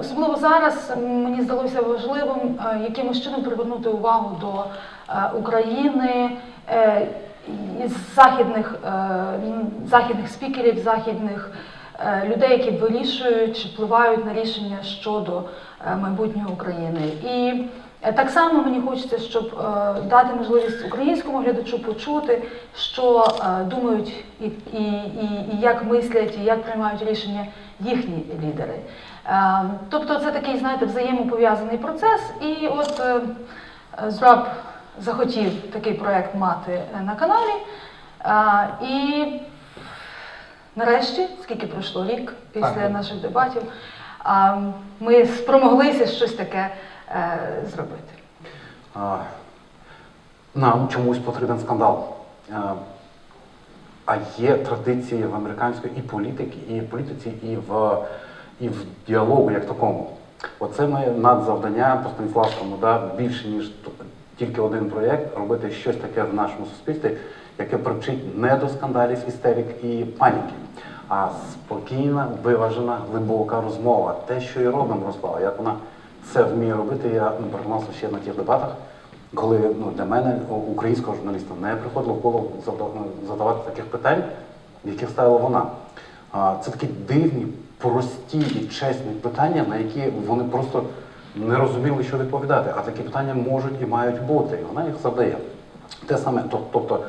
особливо зараз мені здалося важливим е, якимось чином привернути увагу до е, України е, із західних, західних спікерів, західних людей, які вирішують чи впливають на рішення щодо майбутнього України. І так само мені хочеться, щоб е, дати можливість українському глядачу почути, що е, думають і, і, і, і як мислять, і як приймають рішення їхні лідери. Е, Тобто це такий, знаєте, взаємопов'язаний процес. І от е, е, Зраб захотів такий проект мати е, на каналі. Е, І нарешті, скільки пройшло рік після Так. наших дебатів, ми спромоглися щось таке е, зробити. А, Нам чомусь потрібен скандал. А, А є традиції в американської і політики, і політиці, і в, і в діалогу як такому. Оце моє надзавдання по Станіславському, да, більше, ніж тільки один проєкт, робити щось таке в нашому суспільстві, яке привчить не до скандалів, істерик і паніки, а спокійна, виважена, глибока розмова. Те, що і робимо, Руслава, як вона це вміє робити, я ну, ще на тих дебатах, коли ну, для мене, українського журналіста, не приходило в голову ну, задавати таких питань, яких ставила вона. Це такі дивні, прості і чесні питання, на які вони просто не розуміли, що відповідати. А такі питання можуть і мають бути. І вона їх задає. Те саме, тобто,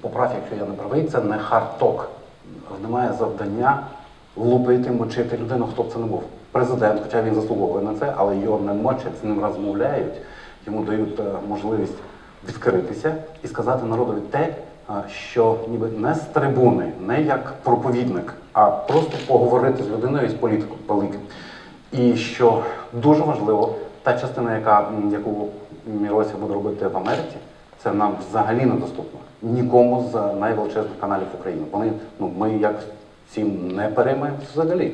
поправ, якщо я не правий, це не хардток. Немає завдання лупити, мочити людину, хто б це не був. Президент, хоча він заслуговує на це, але його не мочать, з ним розмовляють, йому дають е, можливість відкритися і сказати народові те, е, що ніби не з трибуни, не як проповідник, а просто поговорити з людиною і з політиком. І що дуже важливо, та частина, яка, яку Мірося буде робити в Америці, це нам взагалі недоступно. Нікому з найвеличезних каналів України. Вони, ну, ми як си не приема за.